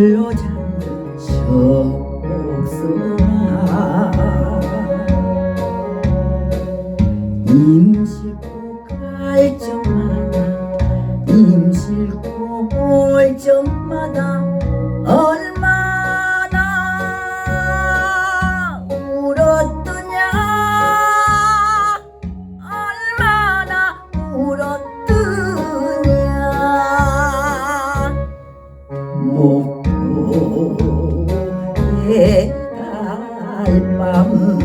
별로 잠든 속소나 임실고 갈정마다 임실고 올정마다 목포의 달밤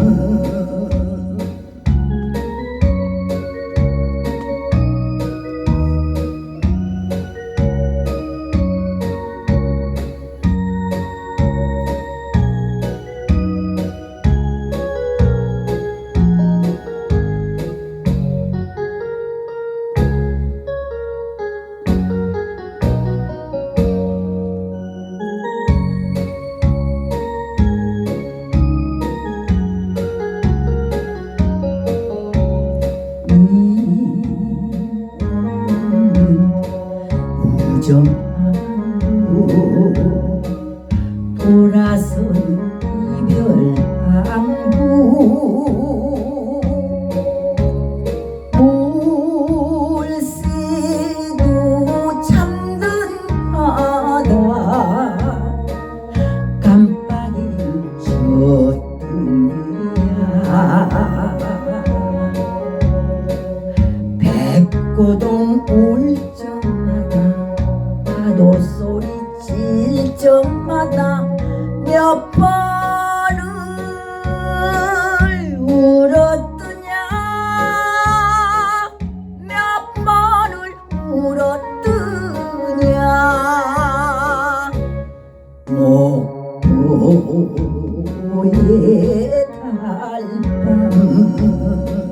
북고동 울적마다 나도 소리 칠 적마다 몇 번을 울었더냐? 몇 번을 울었더냐? 목포의 달밤.